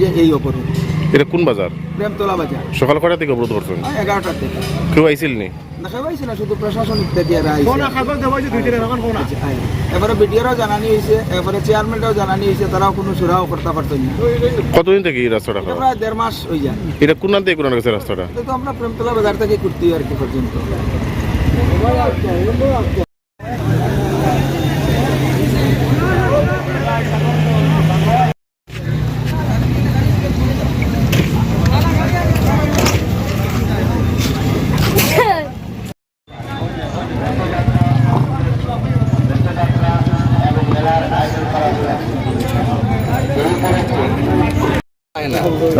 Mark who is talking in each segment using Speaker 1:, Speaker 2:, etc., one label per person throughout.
Speaker 1: যে এই অপরাধ
Speaker 2: এটা কোন বাজার?
Speaker 1: প্রেমতলা বাজার।
Speaker 2: সকাল কটা থেকে অবরোধ করছেন?
Speaker 1: এগারোটার থেকে
Speaker 2: কেউ আইছিল নি?
Speaker 1: না শুধু। আয়। এবারে বিডিওরাও জানানি হয়েছে এবারে চেয়ারম্যানরাও জানানি হয়েছে তারাও কোনো সুরাও করতে পারতো না।
Speaker 2: কতদিন থেকে এই রাস্তাটা
Speaker 1: প্রায় দেড় মাস হয়ে যায়।
Speaker 2: এটা কোন থেকে কোন গেছে রাস্তাটা?
Speaker 1: তো আমরা প্রেমতলা বাজার থেকে করতে আর কি পর্যন্ত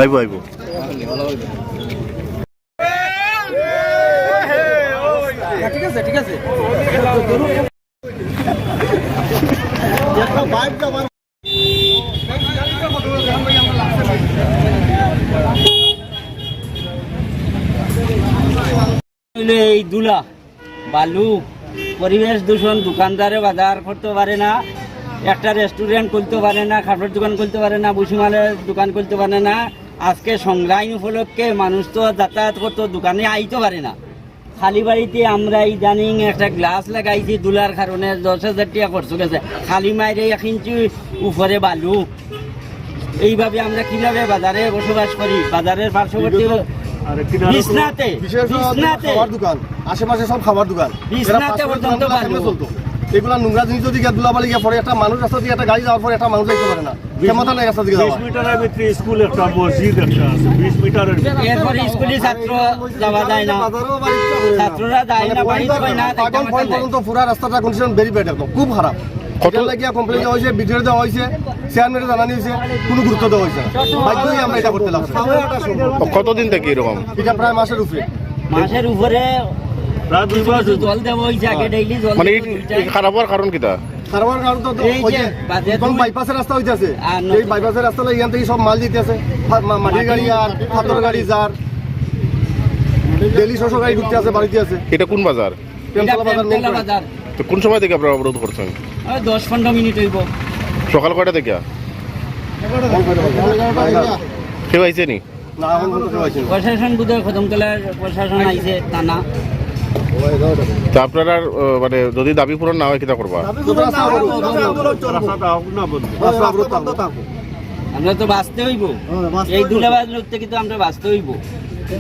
Speaker 2: আইব আইব
Speaker 1: ঠিক আছে ঠিক আছে
Speaker 3: দুলা বালু, পরিবেশ দূষণ, দোকানদারে বাজার করতে পারে না, একটা রেস্টুরেন্ট খুলতে পারে না খাবার দোকান খুলতে পারে না বুসিমালের দোকান খুলতে পারে না। আজকে সংগ্রাম উপলক্ষে মানুষ তো যাতায়াত করতে, দোকানে আইতে পারে না। খালি বাড়িতে আমরা ইদানিং একটা গ্লাস লাগাইছি, দুলার কারণে দশ হাজার টাকা খরচ গেছে খালি মাইরে এক ইঞ্চি উপরে বালু। এইভাবে আমরা কীভাবে বাজারে বসবাস করি? বাজারের পার্শ্ববর্তী বিছনাতে বিছনাতে
Speaker 4: দোকান আশেপাশে সব খাবার দোকান।
Speaker 3: বিছনাতে পর্যন্ত
Speaker 4: চলতো। এগুলা নোংরা জিনিস যদি গিয়ে দুলাবালি গিয়ে পরে একটা মানুষ রাস্তা দিয়ে একটা গাড়ি যাওয়ার পরে একটা মানুষ যাইতে পারে না। ক্ষমতা নেই রাস্তা দিকে
Speaker 5: বিশ
Speaker 4: যাওয়া
Speaker 5: মিটারের ভিতরে স্কুল একটা মসজিদ একটা আছে বিশ মিটারের ভিতরে।
Speaker 3: স্কুলে ছাত্র যাওয়া যায় না। ছাত্ররা যায় না বাড়িতে না
Speaker 4: পাগল পর্যন্ত পুরা রাস্তাটা কন্ডিশন ভেরি ব্যাড একদম খুব খারাপ।
Speaker 2: কত-
Speaker 4: কত লাগিয়া কমপ্লেন দেওয়া হয়েছে বিডিও দেওয়া হয়েছে চেয়ারম্যানে জানানি হয়েছে কোনো গুরুত্ব দেওয়া হয়েছে না। বাধ্যই আমরা এটা করতে লাগছে।
Speaker 2: কতদিন থেকে এরকম?
Speaker 4: এটা প্রায় মাসের উপরে।
Speaker 3: মাসের উপরে জল
Speaker 2: মানে কারণ কিটা
Speaker 4: কারবার কারণ তো
Speaker 3: এই যে
Speaker 4: ওই যে
Speaker 3: বাজে
Speaker 4: এখন বাইপাসের রাস্তা হইতেছে।
Speaker 3: আর
Speaker 4: এই বাইপাসের রাস্তা লাগে এখান থেকে সব মাল দিতেছে। মাটির গাড়ি আর পাথর গাড়ি যার ডেলি ছশো গাড়ি ঢুকতে আছে বাড়িতে আছে।
Speaker 2: এটা কোন বাজার। তো কোন সময় থেকে আপনারা অবরোধ করছেন?
Speaker 3: দশ পনেরো মিনিট হইব।
Speaker 2: সকাল কয়টা থেকে? কেউ আইছে নি।
Speaker 3: প্রশাসন বোধহয় কদমতলার প্রশাসন আইছে থানা।
Speaker 2: তা আপনারা মানে যদি দাবি পূরণ না হয় কিটা করবা?
Speaker 4: থাকব।
Speaker 3: আমরা তো বাঁচতে হইব। এই দুলাবাজ লোক থেকে তো আমরা বাঁচতে হইব।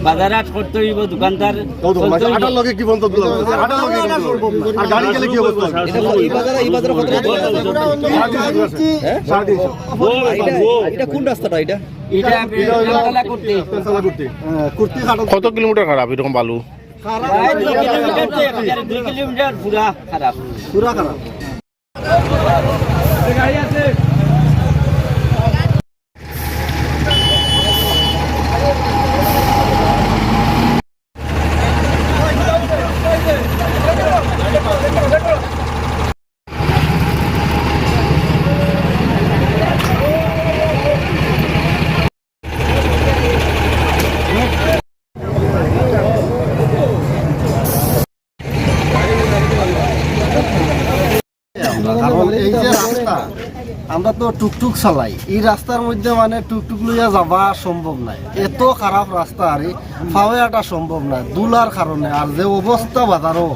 Speaker 3: বাজার হাট করতে হইব দোকানদার।
Speaker 4: আটার লগে কি বন্ধ দিল আটার লগে আর গাড়ি গেলে কি অবস্থা? হবে? সাড়ে তিনশো।
Speaker 3: এটা
Speaker 4: খাটো
Speaker 2: কত কিলোমিটার খারাপ এরকম বালু?
Speaker 3: কিলোমিটার পুরা খারাপ।
Speaker 4: পুরা খারাপ। কারণ এই যে রাস্তা আমরা তো টুকটুক চালাই। এই রাস্তার মধ্যে মানে টুকটুক লইয়া যাবা সম্ভব নাই। এত খারাপ রাস্তা আর ফাওয়ে আটা সম্ভব নাই দুলার কারণে। আর যে অবস্থা বাজারও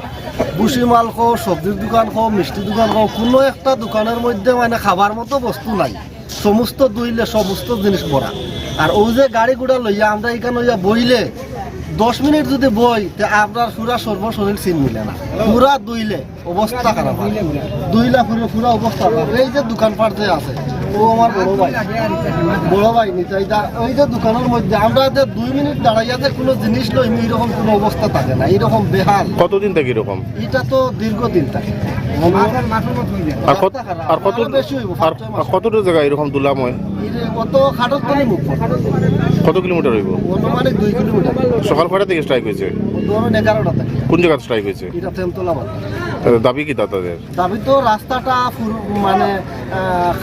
Speaker 4: বুসি মাল খাও সবজির দোকান খাও মিষ্টি দোকান খাও কোনো একটা দোকানের মধ্যে মানে খাবার মতো বস্তু নাই। সমস্ত দুইলে সমস্ত জিনিস ভরা। আর ওই যে গাড়ি ঘোড়া লইয়া আমরা এখানে লইয়া বইলে দশ মিনিট যদি বই তে আপনার পুরা সর্বশরীর চিন মিলে না। পুরা দুইলে অবস্থা খারাপ দুইলে দুইলা পুরো পুরা অবস্থা খারাপ। এই যে দোকানপাট যে আছে ও আমার বড় ভাই। বড় ভাই নিতাই ওই যে দোকানের মধ্যে আমরা যে দুই মিনিট দাঁড়াইয়া যে কোনো জিনিস লই এইরকম কোনো অবস্থা থাকে না। এইরকম বেহাল।
Speaker 2: কতদিন থেকে এরকম?
Speaker 4: এটা তো দীর্ঘদিন থাকে।
Speaker 2: আর কত আর কত আরও কতটা জায়গা এরকম দুলাময়?
Speaker 4: কত
Speaker 2: কিলোমিটার হইব? সকাল কয়টা থেকে স্ট্রাইক হয়েছে? কোন জায়গায় স্ট্রাইক হয়েছে? দাবি কি তা তাদের?
Speaker 4: দাবি তো রাস্তাটা মানে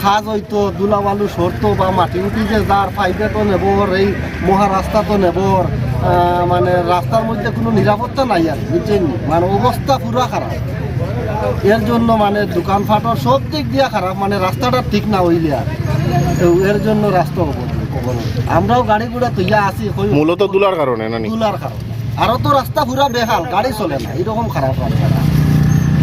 Speaker 4: খাজ হইতো দুলাবালু সরতো বা মাটি উঠি যে যার পাইপে তো নেবর এই মহা রাস্তা তো নেবর মানে রাস্তার মধ্যে কোনো নিরাপত্তা নাই আর বুঝছেন মানে অবস্থা পুরা খারাপ। এর জন্য মানে দোকানপাটর সব দিক দিয়া খারাপ মানে রাস্তাটা ঠিক না হইলে আর এর জন্য রাস্তা আমরাও গাড়ি গুড়া তৈয়া আছি
Speaker 2: মূলত দুলার কারণে
Speaker 4: দুলার কারণ। আরও তো রাস্তা পুরা বেহাল গাড়ি চলে না এরকম খারাপ রাস্তাটা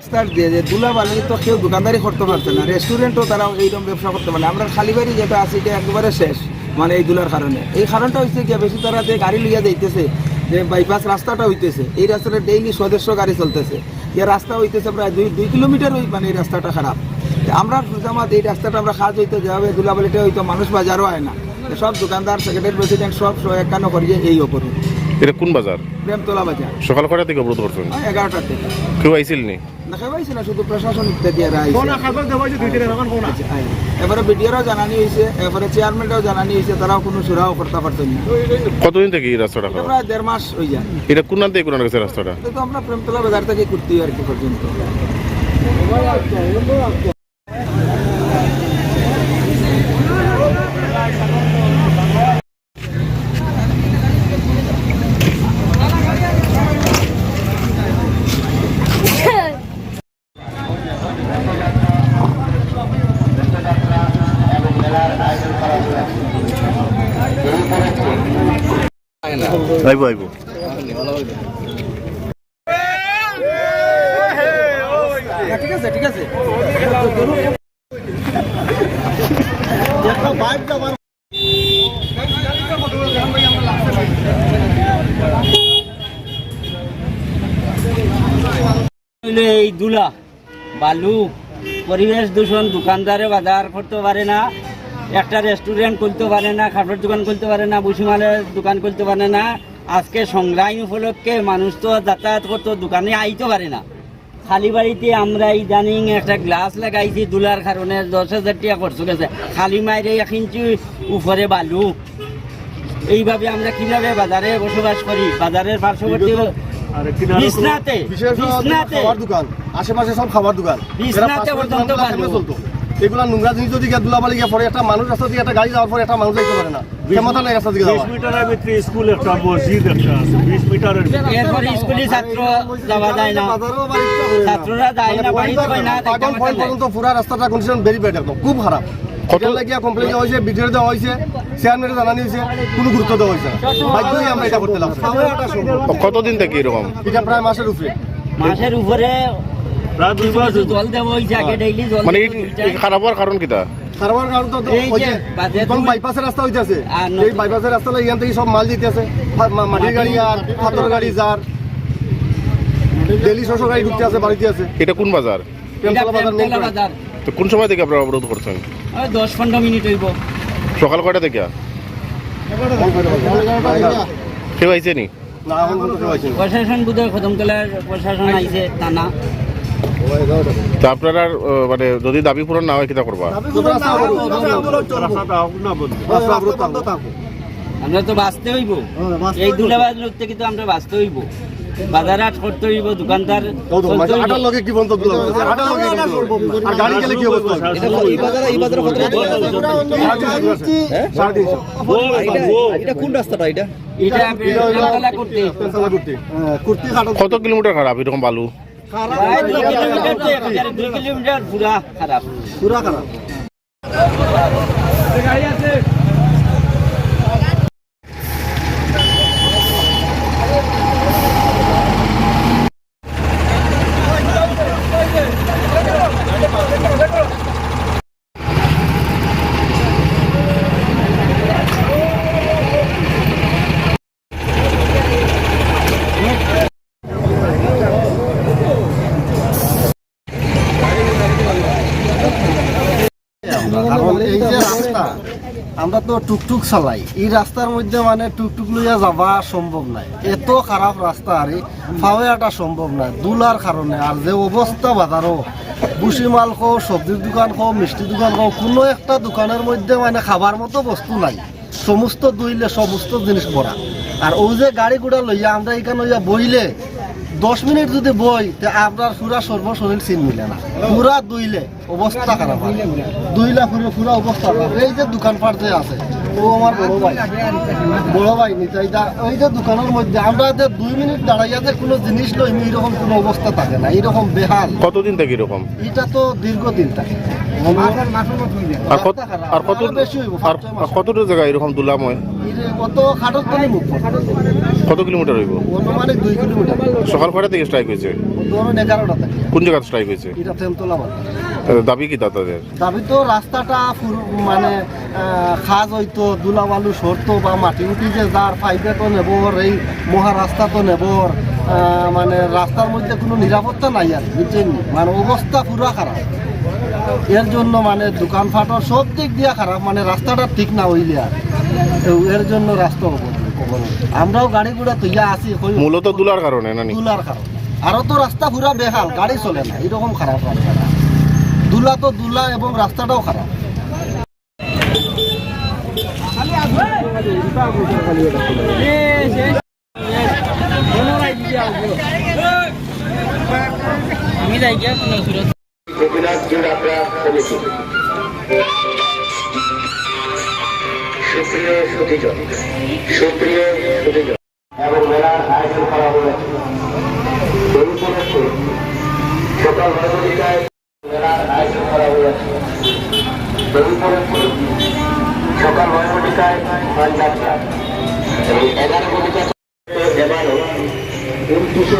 Speaker 6: সকাল
Speaker 1: বালি তো কেউ দোকানদারি করতে পারছে না। রেস্টুরেন্টও তারা এইরকম ব্যবসা করতে পারে আমরা খালি বাড়ি যেটা আছে, এটা একেবারে শেষ। মানে এই দুলার কারণে। এই কারণটা হচ্ছে কি বেশি তারা যে গাড়ি লইয়া যাইতেছে যে বাইপাস রাস্তাটা হইতেছে এই রাস্তাটা ডেইলি সদস্য গাড়ি চলতেছে। এই রাস্তা হইতেছে প্রায় দুই দুই কিলোমিটার ওই মানে এই রাস্তাটা খারাপ। আমরা জামাত এই রাস্তাটা আমরা কাজ হইতে যাবে দুলাবালিটা হইতো মানুষ বাজারও হয় না। সব দোকানদার সেক্রেটারি প্রেসিডেন্ট সব একান্ন করিয়ে এই ওপরে।
Speaker 2: এটা কোন বাজার?
Speaker 1: প্রেমতলা বাজার।
Speaker 2: সকাল কয়টা থেকে অবরোধ করছেন?
Speaker 1: এগারোটার থেকে
Speaker 2: কেউ আইছিল নি?
Speaker 1: দেখা পাইছি না শুধু প্রশাসন ইত্যাদি। এবারে বিডিওরাও জানানি হয়েছে এবারে চেয়ারম্যানরাও জানানি হয়েছে তারাও কোনো সুরাও করতে পারতেন না।
Speaker 2: কতদিন থেকে এই রাস্তাটা
Speaker 1: প্রায় দেড় মাস হয়ে যায়।
Speaker 2: এটা কোন থেকে কোন গেছে রাস্তাটা?
Speaker 1: তো আমরা প্রেমতলা বাজার থেকে করতে আর কি পর্যন্ত। আছে, ঠিক আছে?
Speaker 3: এই দুলা, বালু। পরিবেশ দূষণ, দোকানদারে বাজার করতে পারে না, একটা রেস্টুরেন্ট করতে পারে না খাবারের দোকান করতে পারে না বুসিমালের দোকান করতে পারে না। আজকে সংগ্রাম উপলক্ষে মানুষ তো যাতায়াত করতে, দোকানে আইতে পারে না। খালি বাড়িতে আমরা ইদানিং একটা গ্লাস লাগাইছি দুলার কারণে দশ হাজার টাকা খরচ গেছে। খালি মাইরে এক ইঞ্চি উপরে বালু। এইভাবে আমরা কীভাবে বাজারে বসবাস করি? বাজারের পার্শ্ববর্তী বিছনাতে বিছনাতে।
Speaker 4: খাবার দোকান। আশেপাশে সব খাবার দোকান।
Speaker 3: বিছনাতে পর্যন্ত বালু।
Speaker 4: এগুলা নোংরা জিনিস যদি গিয়ে দুলাবালি গিয়ে পরে একটা মানুষ রাস্তা দিয়ে একটা গাড়ি যাওয়ার পরে একটা মানুষ যাইতে পারে না। ক্ষমতা নেই রাস্তা দিকে
Speaker 5: বিশ
Speaker 4: যাওয়া
Speaker 5: মিটারের ভিতরে স্কুল একটা মসজিদ একটা আছে বিশ মিটারের ভিতরে
Speaker 3: স্কুলে ছাত্র যাওয়া যায় না। ছাত্ররা যায় না বাড়িতে হয় না
Speaker 4: পাগল ফল পর্যন্ত পুরা রাস্তাটা কন্ডিশন ভেরি ব্যাড একদম খুব খারাপ।
Speaker 2: কত-
Speaker 4: কত লাগিয়া কমপ্লেন দেওয়া হয়েছে ভিডিও দেওয়া হয়েছে চেয়ারম্যানে জানানি হয়েছে কোনো গুরুত্ব দেওয়া হয়েছে না। বাধ্যই আমরা এটা করতে লাগছে।
Speaker 2: কতদিন থেকে এরকম?
Speaker 4: এটা প্রায় মাসের উপরে।
Speaker 3: মাসের উপরে জল
Speaker 2: মানে খারাপ হওয়ার কারণ কিটা?
Speaker 4: কারণ তো বাইপাসের রাস্তা হইতেছে। এই বাইপাসের রাস্তা এখান থেকে সব মাল দিতেছে। মাটির গাড়ি আর পাথর গাড়ি। যার ডেলি শস্য গাড়ি ঢুকতে আছে বাড়িতে আছে।
Speaker 2: এটা কোন বাজার? তো কোন সময় থেকে আপনারা অবরোধ করছেন?
Speaker 3: দশ পনেরো মিনিট হইব।
Speaker 2: সকাল কয়টা থেকে? কেউ নি?
Speaker 3: প্রশাসন প্রশাসন আইছে টানা
Speaker 2: তো আপনারা মানে যদি দাবি পূরণ না হয় কিটা করবা?
Speaker 5: রাস্তাটা
Speaker 4: থাকব।
Speaker 3: আমরা তো বাঁচতে হইব। এই দুলাবাজ লোক থেকে তো আমরা বাঁচতে হইব। বাজার হাট করতে হইব দোকানদার
Speaker 4: ও তো,
Speaker 3: চলতে হইব।
Speaker 4: আটার লগে কি বন্ধ আটার লগে আর গাড়ি গেলে কি অবস্থা? হবে? সাড়ে তিনশো।
Speaker 3: এটা প্রেমতলা করতে।
Speaker 4: পেনসালা করতে। কুর্তি
Speaker 2: কত কিলোমিটার খারাপ? এরকম বালু?
Speaker 3: কিলোমিটার পুরা খারাপ।
Speaker 4: পুরা খারাপ। কারণ এই যে রাস্তা আমরা তো টুকটুক চালাই। এই রাস্তার মধ্যে মানে টুকটুক লইয়া যাওয়া সম্ভব নাই। এত খারাপ রাস্তা আরে ফাওয়ে আটা সম্ভব নাই দুলার কারণে। আর যে অবস্থা বাজারও বুসি মাল খাও সবজির দোকান খাও মিষ্টি দোকান খাও কোনো একটা দোকানের মধ্যে মানে খাবার মতো বস্তু নাই। সমস্ত দুইলে সমস্ত জিনিস ভরা। আর ও যে গাড়ি ঘোড়া লইয়া আমরা এখানে লইয়া বইলে দশ মিনিট যদি বই তে আপনার পুরা সর্বশরীর চিন মিলে না। পুরা দুইলে অবস্থা খারাপ হয়। দুইলা পুরো পুরা অবস্থা খারাপ এই যে দোকানপাট যে আছে ও আমার বড় ভাই। বড় ভাই নিতাই দা ওই যে দোকানের মধ্যে আমরা যে দুই মিনিট দাঁড়াইয়া যে কোনো জিনিস লই এইরকম কোনো অবস্থা থাকে না। এইরকম বেহাল।
Speaker 2: কতদিন থেকে এরকম?
Speaker 4: এটা তো দীর্ঘদিন থাকে।
Speaker 2: আর কত আর কতটা জায়গা এরকম দুলাময়
Speaker 4: কত
Speaker 2: কিলোমিটার হইব? সকাল কয়টা থেকে স্ট্রাইক হয়েছে? কোন জায়গায় স্ট্রাইক হয়েছে? দাবি কি তা তাদের
Speaker 4: দাবি তো রাস্তাটা মানে খাজ হইতো দুলা বালু সরতো বা মাটি উঠি যে যার ফাইবে তো নেবর এই মহা রাস্তা তো নেবর। মানে রাস্তার মধ্যে কোনো নিরাপত্তা নাই আর বুঝছেন মানে অবস্থা পুরো খারাপ। এর জন্য মানে দোকানপাটর সব দিক দিয়ে খারাপ মানে রাস্তাটা ঠিক না হইলে আর। এর জন্য রাস্তা। আমরাও গাড়ি ঘোড়া তৈয়া আছি কই
Speaker 2: মূলত দুলার কারণে
Speaker 4: দুলার কারণ। আরও তো রাস্তা পুরা বেহাল গাড়ি চলে না এরকম খারাপ রাস্তাটা দুলা তো দুলা এবং রাস্তাটাও খারাপ।
Speaker 3: আমি যাই গিয়া সুরত
Speaker 6: গোপীনাথ জিরাপড়া সুপ্রিয় সুধীজন সুপ্রিয় সুধীজন এবং মেলার আয়োজন করা হয়েছে। এই উপলক্ষে সকাল নয় মেলার আয়োজন করা হয়েছে। উপলক্ষে সকাল নয় ঘটিকায় যাত্রা এবং এগারো ঘটিকা দেবানো উনত্রিশে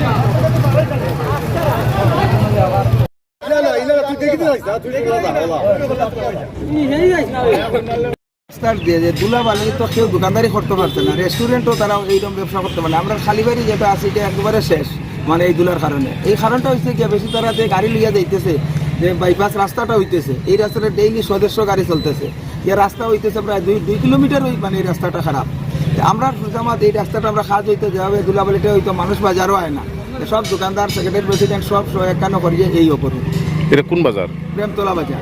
Speaker 1: না রেস্টুরেন্টও ব্যবসা করতে পারে আমরা আছে শেষ মানে এই এই কারণটা কি, বেশি তারা যে গাড়ি লইয়া যাইতেছে, যে বাইপাস রাস্তাটা হইতেছে, এই রাস্তাটা ডেইলি সদস্য গাড়ি চলতেছে। রাস্তা হইতেছে প্রায় দুই দুই কিলোমিটার মানে এই রাস্তাটা খারাপ। আমরা সুজামাত এই রাস্তাটা আমরা খাজ হইতে যাবে দুলাবালিটা হইতো মানুষ বাজারও হয় না। সব দোকানদার সেক্রেটারি প্রেসিডেন্ট সব একান্ন করিয়ে এই ওপরে
Speaker 2: এটা কোন বাজার?
Speaker 1: প্রেমতলা বাজার।